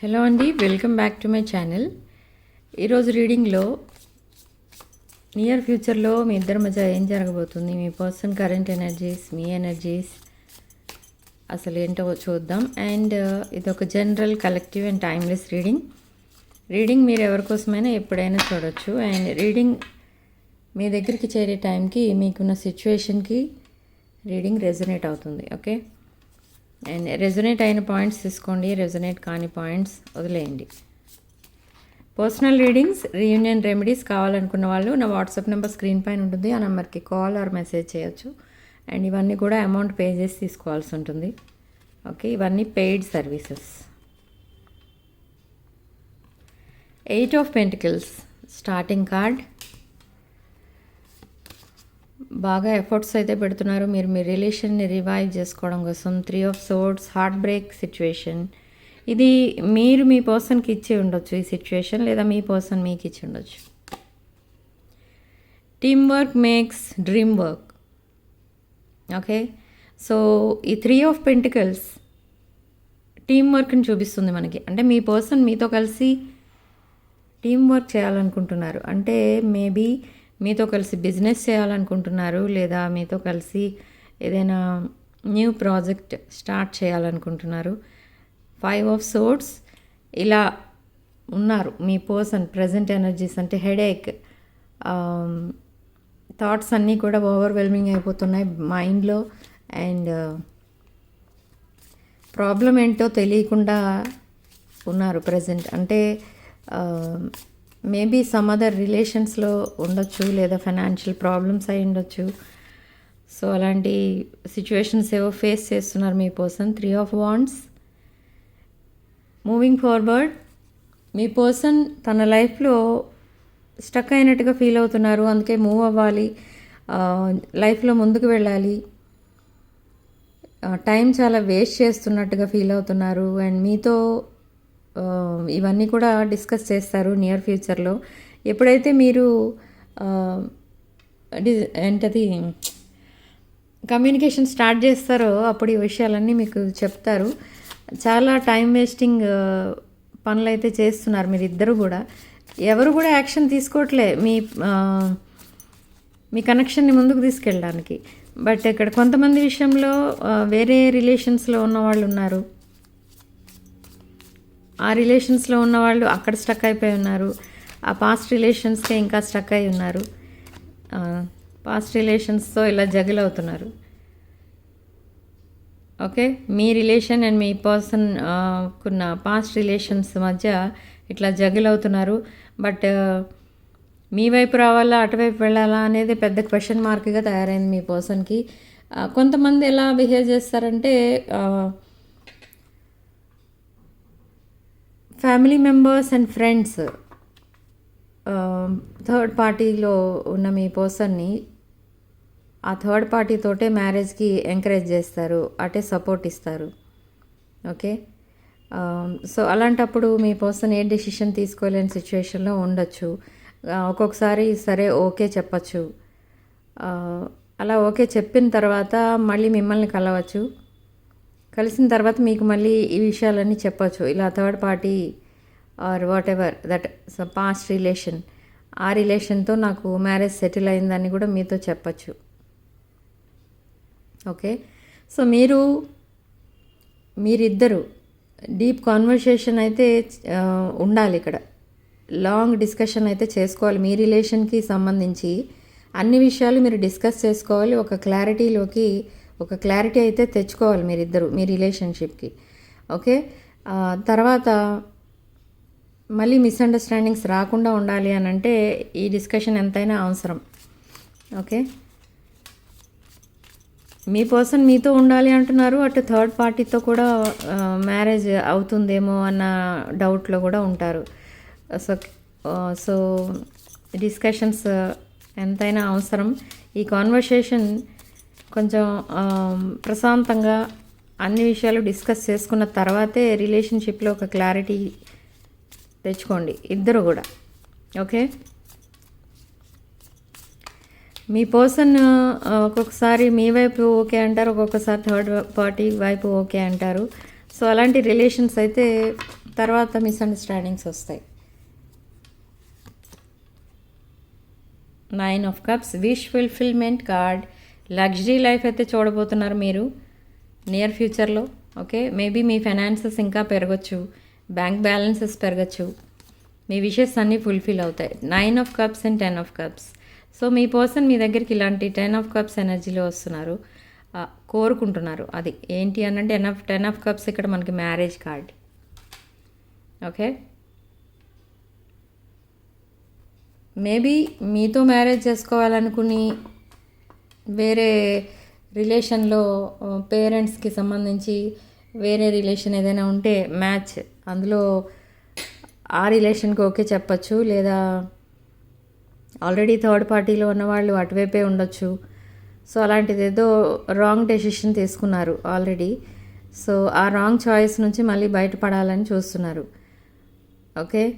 Hello అండి welcome back to my channel ఈరోజు రీడింగ్లో నియర్ ఫ్యూచర్లో మీ ఇద్దరి మధ్య ఏం జరగబోతుంది? మీ పర్సన్ కరెంట్ ఎనర్జీస్ మీ ఎనర్జీస్ అసలు ఏంటో చూద్దాం. అండ్ ఇది ఒక general collective and timeless reading reading మీరు ఎవరి కోసమైనా ఎప్పుడైనా చూడొచ్చు. అండ్ రీడింగ్ మీ దగ్గరికి చేరే టైంకి మీకున్న సిచ్యువేషన్కి రీడింగ్ రెజొనేట్ అవుతుంది. ఓకే అండ్ రెజొనేట్ అయిన పాయింట్స్ తీసుకోండి రెజొనేట్ కాని పాయింట్స్ వదిలేయండి. పర్సనల్ రీడింగ్స్ రీయూనియన్ రెమెడీస్ కావాలనుకున్న వాళ్ళు నా వాట్సాప్ నెంబర్ స్క్రీన్ పైన ఉంటుంది ఆ నెంబర్కి కాల్ ఆర్ మెసేజ్ చేయొచ్చు. అండ్ ఇవన్నీ కూడా అమౌంట్ పే చేసి తీసుకోవాల్సి ఉంటుంది. ఓకే ఇవన్నీ paid services eight of pentacles starting card బాగా ఎఫర్ట్స్ అయితే పెడుతున్నారు. మీరు మీ రిలేషన్ని రివైవ్ చేసుకోవడం కోసం three of swords heart break situation. ఇది మీరు మీ పర్సన్కి ఇచ్చి ఉండొచ్చు ఈ సిచ్యువేషన్ లేదా మీ పర్సన్ మీకు ఇచ్చి ఉండొచ్చు. Team work makes dream work. Okay? So ఈ త్రీ ఆఫ్ పెంటికల్స్ టీమ్ వర్క్ని చూపిస్తుంది మనకి. అంటే మీ పర్సన్ మీతో కలిసి టీం వర్క్ చేయాలనుకుంటున్నారు. అంటే మేబీ మీతో కలిసి బిజినెస్ చేయాలనుకుంటున్నారు లేదా మీతో కలిసి ఏదైనా న్యూ ప్రాజెక్ట్ స్టార్ట్ చేయాలనుకుంటున్నారు. ఫైవ్ ఆఫ్ సోర్ట్స్ ఇలా ఉన్నారు. మీ పర్సన్ ప్రజెంట్ ఎనర్జీస్ అంటే హెడేక్ థాట్స్ అన్నీ కూడా ఓవర్వెల్మింగ్ అయిపోతున్నాయి మైండ్లో. అండ్ ప్రాబ్లం ఏంటో తెలియకుండా ఉన్నారు ప్రజెంట్. అంటే మేబీ సమ్ అదర్ రిలేషన్స్లో ఉండొచ్చు లేదా ఫైనాన్షియల్ ప్రాబ్లమ్స్ అయి ఉండొచ్చు. సో అలాంటి సిచ్యువేషన్స్ ఏవో ఫేస్ చేస్తున్నారు మీ person. Three of wands. Moving forward. Me person తన లైఫ్లో స్టక్ అయినట్టుగా ఫీల్ అవుతున్నారు. అందుకే మూవ్ అవ్వాలి. లైఫ్లో ముందుకు వెళ్ళాలి. టైం చాలా వేస్ట్ చేస్తున్నట్టుగా ఫీల్ అవుతున్నారు. అండ్ మీతో ఇవన్నీ కూడా డిస్కస్ చేస్తారు నియర్ ఫ్యూచర్లో. ఎప్పుడైతే మీరు ఏంటది కమ్యూనికేషన్ స్టార్ట్ చేస్తారో అప్పుడు ఈ విషయాలన్నీ మీకు చెప్తారు. చాలా టైం వేస్టింగ్ పనులు అయితే చేస్తున్నారు మీరు ఇద్దరు కూడా. ఎవరు కూడా యాక్షన్ తీసుకోవట్లే మీ మీ కనెక్షన్ని ముందుకు తీసుకెళ్ళడానికి. బట్ ఇక్కడ కొంతమంది విషయంలో వేరే రిలేషన్స్లో ఉన్న వాళ్ళు ఉన్నారు ఆ రిలేషన్స్లో ఉన్న వాళ్ళు అక్కడ స్టక్ అయిపోయి ఉన్నారు. ఆ పాస్ట్ రిలేషన్స్కే ఇంకా స్టక్ అయి ఉన్నారు. పాస్ట్ రిలేషన్స్తో ఇలా జగిల్ అవుతున్నారు. ఓకే మీ రిలేషన్ అండ్ మీ పర్సన్ కున్న పాస్ట్ రిలేషన్స్ మధ్య ఇట్లా జగిల్ అవుతున్నారు. బట్ మీ వైపు రావాలా అటువైపు వెళ్ళాలా అనేది పెద్ద క్వశ్చన్ మార్క్గా తయారైంది మీ పర్సన్కి కొంతమంది ఎలా బిహేవ్ చేస్తారంటే family members and friends third పార్టీలో ఉన్న మీ పర్సన్ని ఆ థర్డ్ పార్టీతోటే మ్యారేజ్కి ఎంకరేజ్ చేస్తారు అటే సపోర్ట్ ఇస్తారు. ఓకే సో అలాంటప్పుడు మీ పర్సన్ ఏ డెసిషన్ తీసుకోలేని సిచ్యువేషన్లో ఉండొచ్చు. ఒక్కొక్కసారి సరే ఓకే చెప్పచ్చు. అలా ఓకే చెప్పిన తర్వాత మళ్ళీ మిమ్మల్ని కలవచ్చు. కలిసిన తర్వాత మీకు మళ్ళీ ఈ విషయాలన్నీ చెప్పచ్చు. ఇలా third party or whatever that past relation ఆ రిలేషన్తో నాకు మ్యారేజ్ సెటిల్ అయిందని కూడా మీతో చెప్పచ్చు. ఓకే? సో మీరు మీరిద్దరు డీప్ కాన్వర్సేషన్ అయితే ఉండాలి ఇక్కడ. లాంగ్ డిస్కషన్ అయితే చేసుకోవాలి. మీ రిలేషన్కి సంబంధించి అన్ని విషయాలు మీరు డిస్కస్ చేసుకోవాలి. ఒక క్లారిటీలోకి ఒక క్లారిటీ అయితే తెచ్చుకోవాలి మీరిద్దరు మీ రిలేషన్షిప్కి. ఓకే? తర్వాత మళ్ళీ మిస్అండర్స్టాండింగ్స్ రాకుండా ఉండాలి అని అంటే ఈ డిస్కషన్ ఎంతైనా అవసరం. ఓకే? మీ పర్సన్ మీతో ఉండాలి అంటున్నారు అటు థర్డ్ పార్టీతో కూడా మ్యారేజ్ అవుతుందేమో అన్న డౌట్లో కూడా ఉంటారు. సో సో డిస్కషన్స్ ఎంతైనా అవసరం. ఈ కాన్వర్సేషన్ కొంచెం ప్రశాంతంగా అన్ని విషయాలు డిస్కస్ చేసుకున్న తర్వాతే రిలేషన్షిప్లో ఒక క్లారిటీ తెచ్చుకోండి ఇద్దరు కూడా. ఓకే? మీ పర్సన్ ఒక్కొక్కసారి మీ వైపు ఓకే అంటారు ఒక్కొక్కసారి థర్డ్ పార్టీ వైపు ఓకే అంటారు. సో అలాంటి రిలేషన్స్ అయితే తర్వాత మిస్అండర్స్టాండింగ్స్ వస్తాయి. Nine of cups wish fulfilment card. Luxury life అయితే చూడబోతున్నారు మీరు నియర్ ఫ్యూచర్లో ఓకే? మేబీ మీ ఫైనాన్సెస్ ఇంకా పెరగచ్చు బ్యాంక్ బ్యాలెన్సెస్ పెరగచ్చు మీ విషెస్ అన్నీ ఫుల్ఫిల్ అవుతాయి. Nine of cups and ten of cups so me person మీ దగ్గరికి ఇలాంటి టెన్ ఆఫ్ కప్స్ ఎనర్జీలో వస్తున్నారు కోరుకుంటున్నారు అది. ఏంటి అని అంటే ten of ten of cups ఇక్కడ మనకి మ్యారేజ్ కార్డ్. ఓకే? మేబీ మీతో మ్యారేజ్ చేసుకోవాలనుకుని వేరే రిలేషన్లో పేరెంట్స్కి సంబంధించి వేరే రిలేషన్ ఏదైనా ఉంటే మ్యాచ్. అందులో ఆ రిలేషన్కి ఓకే చెప్పచ్చు లేదా ఆల్రెడీ థర్డ్ పార్టీలో ఉన్నవాళ్ళు అటువైపే ఉండొచ్చు. సో అలాంటిది ఏదో రాంగ్ డెసిషన్ తీసుకున్నారు ఆల్రెడీ. సో ఆ రాంగ్ చాయిస్ నుంచి మళ్ళీ బయటపడాలని చూస్తున్నారు. ఓకే?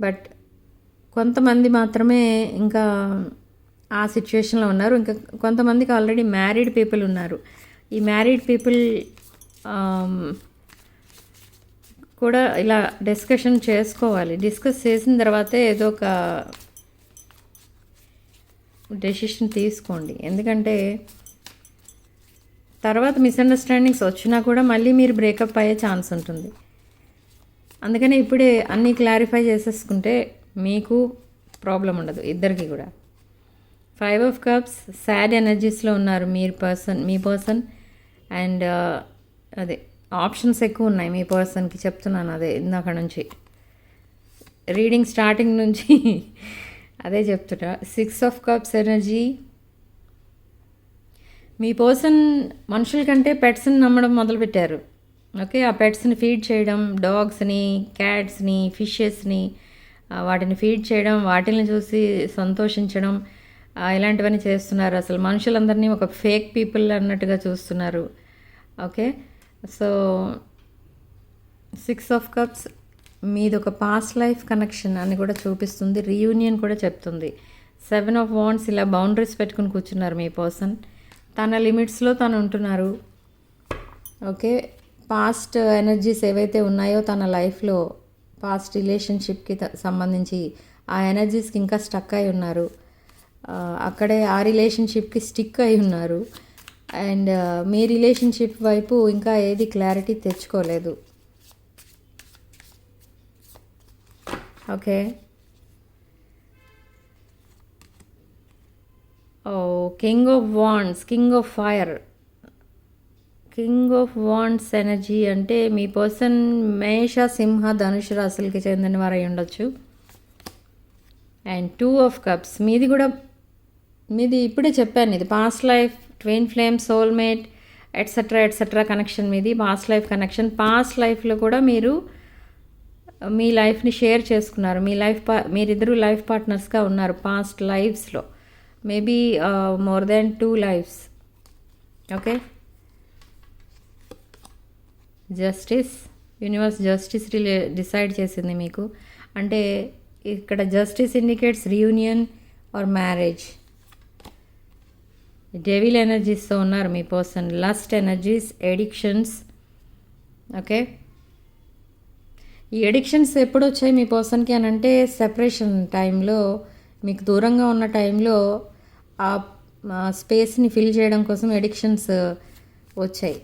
బట్ కొంతమంది మాత్రమే ఇంకా ఆ సిచ్యువేషన్లో ఉన్నారు. ఇంకా కొంతమందికి ఆల్రెడీ మ్యారీడ్ పీపుల్ ఉన్నారు. ఈ మ్యారీడ్ పీపుల్ um, కూడా ఇలా డిస్కషన్ చేసుకోవాలి. డిస్కస్ చేసిన తర్వాతే ఏదో ఒక డెసిషన్ తీసుకోండి. ఎందుకంటే తర్వాత మిస్అండర్స్టాండింగ్స్ వచ్చినా కూడా మళ్ళీ మీరు బ్రేకప్ అయ్యే ఛాన్స్ ఉంటుంది. అందుకనే ఇప్పుడే అన్నీ క్లారిఫై చేసేసుకుంటే మీకు ప్రాబ్లం ఉండదు. ఇద్దరికి కూడా. ఫైవ్ ఆఫ్ కప్స్ సాడ్ ఎనర్జీస్లో ఉన్నారు మీరు పర్సన్ మీ పర్సన్. అండ్ అదే ఆప్షన్స్ ఎక్కువ ఉన్నాయి మీ పర్సన్కి చెప్తున్నాను అదే ఇందాక నుంచి. రీడింగ్ స్టార్టింగ్ నుంచి అదే చెప్తున్నా. Six of cups energy. Me person మనుషుల కంటే పెట్స్ని నమ్మడం మొదలుపెట్టారు ఓకే ఆ పెట్స్ని ఫీడ్ చేయడం డాగ్స్ని క్యాట్స్ని ఫిషెస్ని వాటిని ఫీడ్ చేయడం వాటిని చూసి సంతోషించడం ఇలాంటివన్నీ చేస్తున్నారు. అసలు మనుషులందరినీ ఒక ఫేక్ పీపుల్ అన్నట్టుగా చూస్తున్నారు. Okay? So six of cups మీది ఒక పాస్ట్ లైఫ్ కనెక్షన్ అని కూడా చూపిస్తుంది. రీయూనియన్ కూడా చెప్తుంది. సెవెన్ ఆఫ్ వాండ్స్ ఇలా బౌండరీస్ పెట్టుకుని కూర్చున్నారు మీ పర్సన్. తన లిమిట్స్లో తను ఉంటున్నారు. ఓకే? పాస్ట్ ఎనర్జీస్ ఏవైతే ఉన్నాయో తన లైఫ్లో పాస్ట్ రిలేషన్షిప్కి సంబంధించి ఆ ఎనర్జీస్కి ఇంకా స్టక్ అయి ఉన్నారు. అక్కడే ఆ రిలేషన్షిప్కి స్టిక్ అయి ఉన్నారు. అండ్ మీ రిలేషన్షిప్ వైపు ఇంకా ఏది క్లారిటీ తెచ్చుకోలేదు. Okay oh king of wands king of fire king of wands energy అంటే మీ పర్సన్ మేష సింహ ధనుష రాశులకి చెందిన వారు అయి ఉండొచ్చు. అండ్ టూ ఆఫ్ కప్స్ మీది కూడా మీది ఇప్పుడే చెప్పాను ఇది past life twin flame soulmate etcetera etcetera connection మీది పాస్ట్ లైఫ్ కనెక్షన్ పాస్ట్ లైఫ్లో కూడా మీరు మీ లైఫ్ని షేర్ చేసుకున్నారు. మీ లైఫ్ పా మీరిద్దరూ లైఫ్ పార్ట్నర్స్గా ఉన్నారు past లైఫ్స్లో maybe more than two lives okay justice universe justice really decide చేసింది మీకు. అంటే ఇక్కడ justice indicates reunion or marriage devil ఎనర్జీస్తో ఉన్నారు మీ person lust energies addictions okay ఈ ఎడిక్షన్స్ ఎప్పుడు వచ్చాయి మీ పర్సన్కి అని అంటే సెపరేషన్ టైంలో మీకు దూరంగా ఉన్న టైంలో ఆ స్పేస్ని ఫిల్ చేయడం కోసం ఎడిక్షన్స్ వచ్చాయి.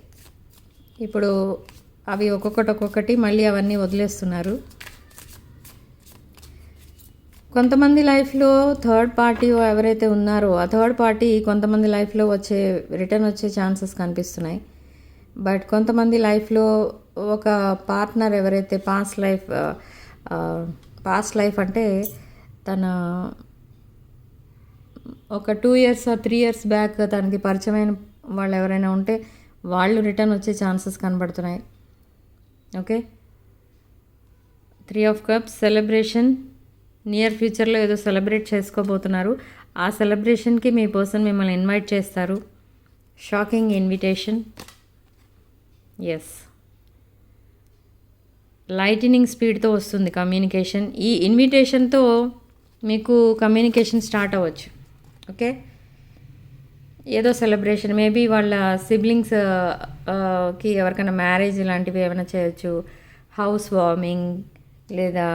ఇప్పుడు అవి ఒక్కొక్కటి ఒక్కొక్కటి మళ్ళీ అవన్నీ వదిలేస్తున్నారు. కొంతమంది లైఫ్లో థర్డ్ పార్టీ ఎవరైతే ఉన్నారో ఆ థర్డ్ పార్టీ కొంతమంది లైఫ్లో వచ్చే రిటర్న్ వచ్చే ఛాన్సెస్ కనిపిస్తున్నాయి. బట్ కొంతమంది లైఫ్లో ఒక పార్ట్నర్ ఎవరైతే పాస్ట్ లైఫ్ పాస్ట్ లైఫ్ అంటే తన ఒక two years three years back తనకి పరిచయమైన వాళ్ళు ఎవరైనా ఉంటే వాళ్ళు రిటర్న్ వచ్చే ఛాన్సెస్ కనబడుతున్నాయి. Okay? Three of cups celebration. Near ఫ్యూచర్లో ఏదో సెలబ్రేట్ చేసుకోబోతున్నారు. ఆ సెలబ్రేషన్కి మీ పర్సన్ మిమ్మల్ని ఇన్వైట్ చేస్తారు. షాకింగ్ ఇన్విటేషన్ ఎస్ లైటినింగ్ స్పీడ్తో వస్తుంది కమ్యూనికేషన్ ఈ ఇన్విటేషన్తో మీకు కమ్యూనికేషన్ స్టార్ట్ అవ్వచ్చు. ఓకే ఏదో సెలబ్రేషన్ మేబీ వాళ్ళ సిబ్లింగ్స్ uh, uh, కి ఎవరికైనా మ్యారేజ్ ఇలాంటివి ఏమైనా చేయొచ్చు. హౌస్ వార్మింగ్ లేదా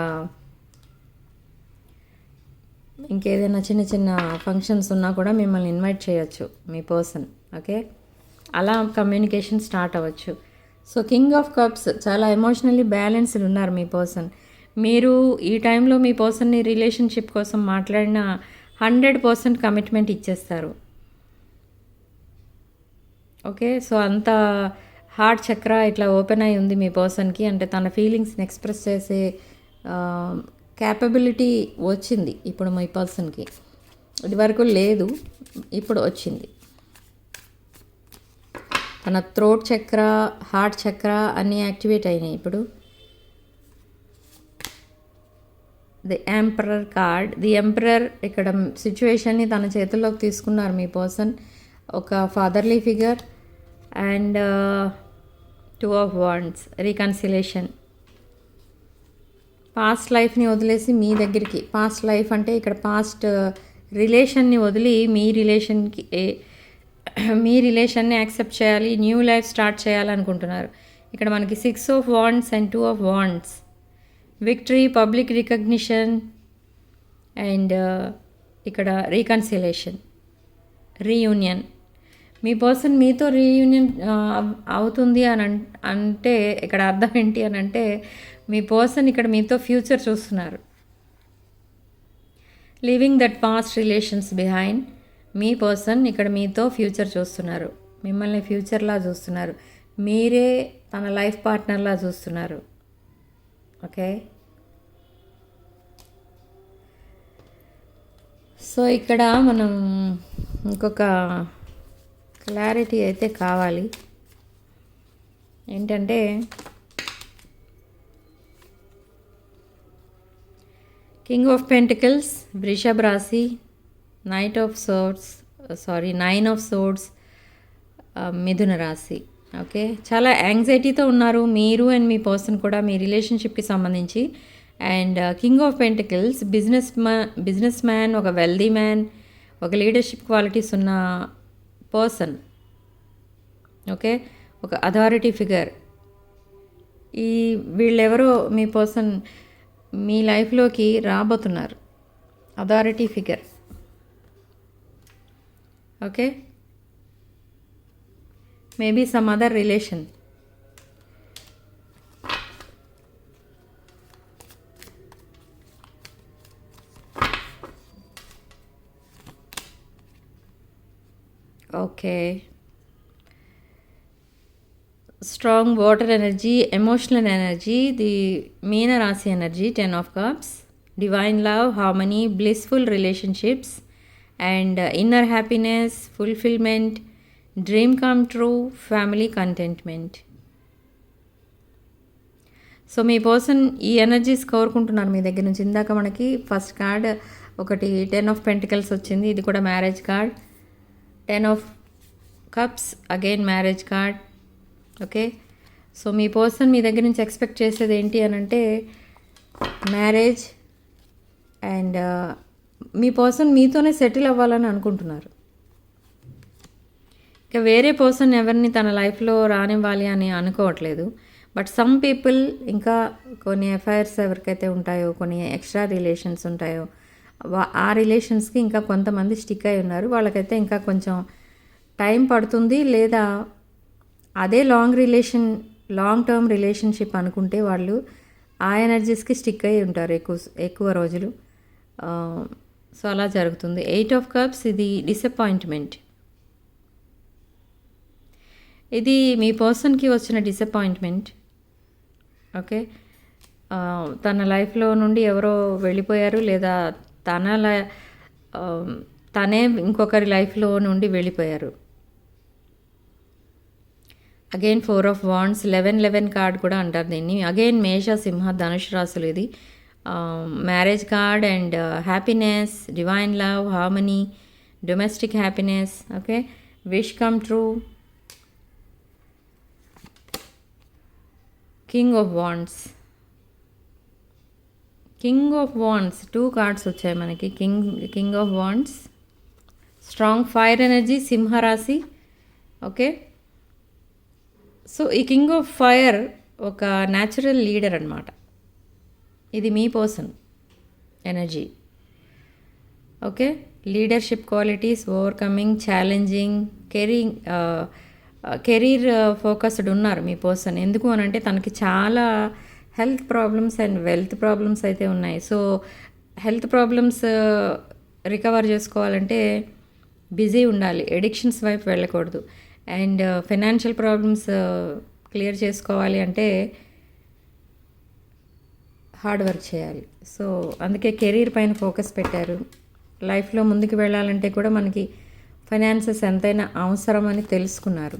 ఇంకేదైనా చిన్న చిన్న ఫంక్షన్స్ ఉన్నా కూడా మిమ్మల్ని ఇన్వైట్ చేయొచ్చు మీ పర్సన్ ఓకే అలా కమ్యూనికేషన్ స్టార్ట్ అవ్వచ్చు. సో కింగ్ ఆఫ్ కప్స్ చాలా ఎమోషనల్లీ బ్యాలెన్స్డ్ ఉన్నారు మీ పర్సన్ మీరు ఈ టైంలో మీ పర్సన్ని రిలేషన్షిప్ కోసం మాట్లాడిన హండ్రెడ్ పర్సెంట్ కమిట్మెంట్ ఇచ్చేస్తారు. ఓకే సో అంత హార్ట్ చక్ర ఇట్లా ఓపెన్ అయి ఉంది మీ పర్సన్కి అంటే తన ఫీలింగ్స్ని ఎక్స్ప్రెస్ చేసే క్యాపబిలిటీ వచ్చింది ఇప్పుడు మై పర్సన్కి ఇది వరకు లేదు ఇప్పుడు వచ్చింది. తన థ్రోట్ చక్ర హార్ట్ చక్ర అన్నీ యాక్టివేట్ అయినాయి ఇప్పుడు. The emperor card the emperor ఇక్కడ సిచ్యువేషన్ని తన చేతుల్లోకి తీసుకున్నారు మీ పర్సన్ ఒక fatherly figure and two of wands reconciliation past లైఫ్ని వదిలేసి మీ దగ్గరికి పాస్ట్ లైఫ్ అంటే ఇక్కడ పాస్ట్ రిలేషన్ని uh, వదిలి మీ రిలేషన్కి మీ రిలేషన్ని యాక్సెప్ట్ చేయాలి న్యూ లైఫ్ స్టార్ట్ చేయాలనుకుంటున్నారు. ఇక్కడ మనకి six of wands and two of wands victory public recognition and ఇక్కడ రీకన్సిలేషన్ రీయూనియన్ మీ పర్సన్ మీతో రీయూనియన్ uh, అవుతుంది అని అంటే ఇక్కడ అర్థం ఏంటి అని అంటే మీ పర్సన్ ఇక్కడ మీతో ఫ్యూచర్ చూస్తున్నారు. Living that past relations behind me person ఇక్కడ మీతో ఫ్యూచర్ చూస్తున్నారు. మిమ్మల్ని ఫ్యూచర్లా చూస్తున్నారు. మీరే తన లైఫ్ పార్ట్నర్లా చూస్తున్నారు. ఓకే? సో ఇక్కడ మనం ఇంకొక క్లారిటీ అయితే కావాలి. ఏంటంటే king of pentacles Vrishabha rashi knight of swords sorry nine of swords Mithuna rashi okay చాలా యాంగ్జైటీతో ఉన్నారు మీరు అండ్ మీ పర్సన్ కూడా మీ రిలేషన్షిప్కి సంబంధించి. And king of pentacles business మా బిజినెస్ మ్యాన్ ఒక వెల్దీ మ్యాన్ ఒక లీడర్షిప్ క్వాలిటీస్ ఉన్న పర్సన్ ఓకే ఒక అథారిటీ ఫిగర్ ఈ వీళ్ళెవరో మీ పర్సన్ మీ లైఫ్లోకి రాబోతున్నారు. Authority figure okay maybe some other relation okay strong water energy emotional energy the Meena rashi energy ten of cups divine love harmony blissful relationships and inner happiness fulfilment dream come true family contentment so me person ఈ energies కోరుకుంటున్నారు మీ దగ్గర నుంచి. ఇందాక మనకి first card ఒకటి ten of pentacles వచ్చింది. ఇది కూడా marriage card ten of cups again marriage card okay? So me person మీ దగ్గర నుంచి ఎక్స్పెక్ట్ చేసేది ఏంటి అని అంటే మ్యారేజ్ అండ్ మీ పర్సన్ మీతోనే సెటిల్ అవ్వాలని అనుకుంటున్నారు. ఇక వేరే పర్సన్ ఎవరిని తన లైఫ్లో రానివ్వాలి అని అనుకోవట్లేదు. బట్ సమ్ పీపుల్ ఇంకా కొన్ని ఎఫ్ఐఆర్స్ ఎవరికైతే ఉంటాయో కొన్ని ఎక్స్ట్రా రిలేషన్స్ ఉంటాయో ఆ రిలేషన్స్కి ఇంకా కొంతమంది స్టిక్ అయి ఉన్నారు. వాళ్ళకైతే ఇంకా కొంచెం టైం పడుతుంది లేదా అదే long relation long term relationship అనుకుంటే వాళ్ళు ఆ ఎనర్జీస్కి స్టిక్ అయి ఉంటారు ఎక్కువ ఎక్కువ రోజులు. సో అలా జరుగుతుంది. ఎయిట్ ఆఫ్ కప్స్ ఇది డిసప్పాయింట్మెంట్ ఇది మీ పర్సన్కి వచ్చిన డిసప్పాయింట్మెంట్ ఓకే? తన లైఫ్లో నుండి ఎవరో వెళ్ళిపోయారు లేదా తన తనే ఇంకొకరి లైఫ్లో నుండి వెళ్ళిపోయారు. Again four of wands eleven eleven card కూడా అంటారు దీన్ని. అగైన్ మేష సింహ ధనుష్ రాసులు ఇది. Marriage card and happiness divine love harmony domestic happiness okay wish come true king of wands king of wands two cards వచ్చాయి మనకి. King king of wands strong fire energy Simharashi okay so ఈ king of fire ఒక natural leader అనమాట ఇది మీ person energy okay leadership qualities overcoming challenging career career focused ఉన్నారు మీ person ఎందుకు అని అంటే తనకి చాలా health problems and wealth problems అయితే ఉన్నాయి. సో హెల్త్ ప్రాబ్లమ్స్ రికవర్ చేసుకోవాలంటే బిజీ ఉండాలి. ఎడిక్షన్స్ వైపు వెళ్ళకూడదు. అండ్ ఫైనాన్షియల్ ప్రాబ్లమ్స్ క్లియర్ చేసుకోవాలి అంటే హార్డ్ వర్క్ చేయాలి. సో అందుకే కెరీర్ పైన ఫోకస్ పెట్టారు. లైఫ్లో ముందుకు వెళ్ళాలంటే కూడా మనకి ఫైనాన్సెస్ ఎంతైనా అవసరం అని తెలుసుకున్నారు.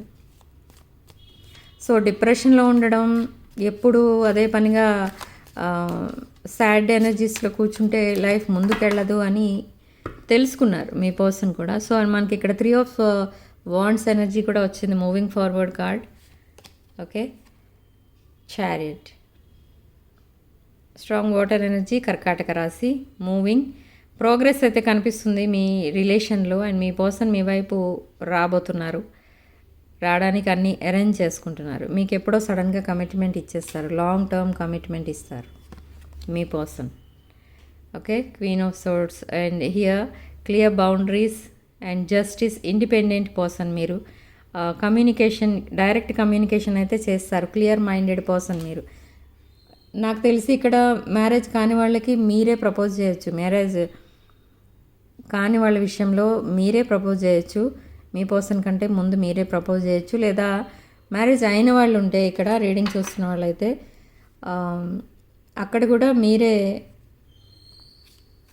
సో డిప్రెషన్లో ఉండడం ఎప్పుడు అదే పనిగా uh, సాడ్ ఎనర్జీస్లో కూర్చుంటే లైఫ్ ముందుకెళ్ళదు అని తెలుసుకున్నారు మీ పర్సన్ కూడా. సో మనకి ఇక్కడ త్రీ ఆఫ్ వాండ్స్ ఎనర్జీ కూడా వచ్చింది moving forward card okay chariot strong water energy Karkataka rashi moving progress అయితే కనిపిస్తుంది మీ రిలేషన్లో అండ్ మీ పర్సన్ మీ వైపు రాబోతున్నారు. రావడానికి అన్నీ అరేంజ్ చేసుకుంటున్నారు. మీకు ఎప్పుడో సడన్గా కమిట్మెంట్ ఇచ్చేస్తారు. లాంగ్ టర్మ్ కమిట్మెంట్ ఇస్తారు. మీ person okay queen of swords and here clear boundaries and justice independent person మీరు. కమ్యూనికేషన్ డైరెక్ట్ కమ్యూనికేషన్ అయితే చేస్తారు. క్లియర్ మైండెడ్ పర్సన్ మీరు. నాకు తెలిసి ఇక్కడ మ్యారేజ్ కాని వాళ్ళకి మీరే ప్రపోజ్ చేయొచ్చు. మ్యారేజ్ కాని వాళ్ళ విషయంలో మీరే ప్రపోజ్ చేయొచ్చు. మీ పర్సన్ కంటే ముందు మీరే ప్రపోజ్ చేయొచ్చు. లేదా మ్యారేజ్ అయిన వాళ్ళు ఉంటే ఇక్కడ రీడింగ్ చూస్తున్న వాళ్ళైతే అక్కడ కూడా మీరే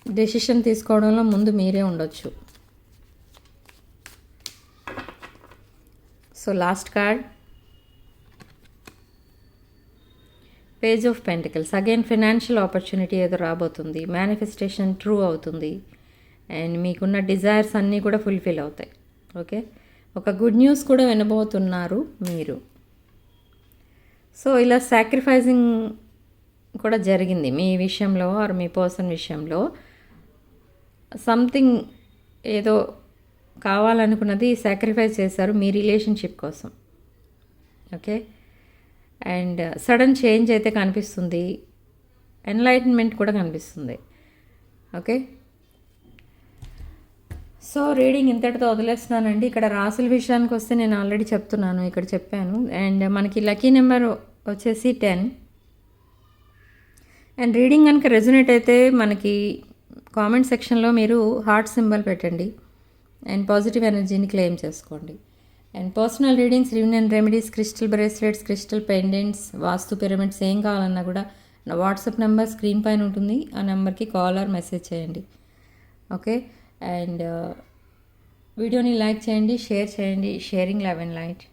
డెసిషన్ తీసుకోవడంలో ముందు మీరే ఉండొచ్చు. So last card. Page of pentacles again financial opportunity ఏదో రాబోతుంది. మేనిఫెస్టేషన్ ట్రూ అవుతుంది. అండ్ మీకున్న డిజైర్స్ అన్నీ కూడా ఫుల్ఫిల్ అవుతాయి. ఓకే ఒక గుడ్ న్యూస్ కూడా వినబోతున్నారు మీరు. సో ఇలా సాక్రిఫైసింగ్ కూడా జరిగింది. మీ విషయంలో ఆర్ మీ పర్సన్ విషయంలో సంథింగ్ ఏదో కావాలనుకున్నది సాక్రిఫైస్ చేశారు మీ రిలేషన్షిప్ కోసం. ఓకే అండ్ సడన్ చేంజ్ అయితే కనిపిస్తుంది. ఎన్లైట్మెంట్ కూడా కనిపిస్తుంది. ఓకే సో రీడింగ్ ఇంతటితో వదిలేస్తున్నానండి. ఇక్కడ రాసుల విషయానికి వస్తే నేను ఆల్రెడీ చెప్తున్నాను ఇక్కడ చెప్పాను. అండ్ uh, మనకి లక్కీ నెంబర్ వచ్చేసి టెన్ అండ్ రీడింగ్ కనుక రెజొనేట్ అయితే మనకి కామెంట్ సెక్షన్లో మీరు హార్ట్ సింబల్ పెట్టండి. అండ్ పాజిటివ్ ఎనర్జీని క్లెయిమ్ చేసుకోండి. And personal readings riven and remedies crystal bracelets crystal pendants vastu pyramids ఏం కావాలన్నా కూడా నా వాట్సాప్ నెంబర్ స్క్రీన్ పైన ఉంటుంది. ఆ నెంబర్కి కాల్ ఆర్ మెసేజ్ చేయండి. ఓకే? అండ్ వీడియోని లైక్ చేయండి షేర్ చేయండి. Sharing eleven light.